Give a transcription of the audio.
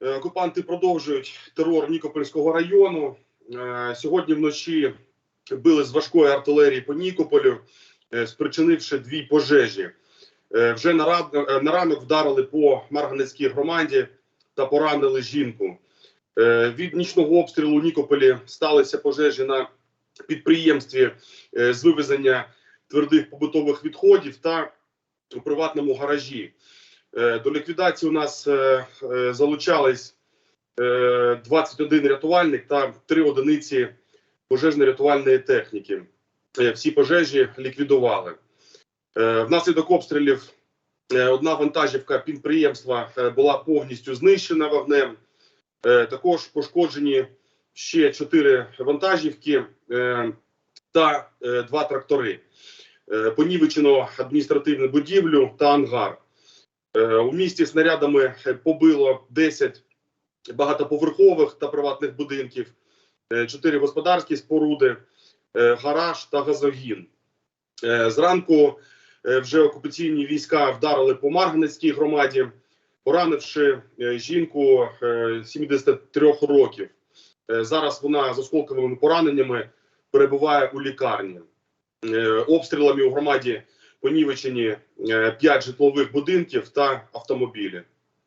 Е, Окупанти продовжують терор Нікопольського району. Е, Сьогодні вночі били з важкої артилерії по Нікополю, е, спричинивши дві пожежі. Вже на, ранок вдарили по Марганецькій громаді та поранили жінку. Від нічного обстрілу у Нікополі сталися пожежі на підприємстві з вивезення твердих побутових відходів та у приватному гаражі. Е, До ліквідації у нас е, е, залучались е, 21 рятувальник та 3 одиниці пожежно-рятувальної техніки. Всі пожежі ліквідували. Внаслідок обстрілів одна вантажівка підприємства була повністю знищена вогнем. Також пошкоджені ще 4 вантажівки та е, два трактори. Понівечено адміністративну будівлю та ангар. Е, У місті снарядами е, побило 10 багатоповерхових та приватних будинків, 4 господарські споруди, е, гараж та газогін. Е, Зранку е, вже окупаційні війська вдарили по Марганецькій громаді, поранивши е, жінку е, 73 років. Е, Зараз вона з осколковими пораненнями перебуває у лікарні. Е, Обстрілами у громаді понівечені 5 житлових будинків та автомобілі.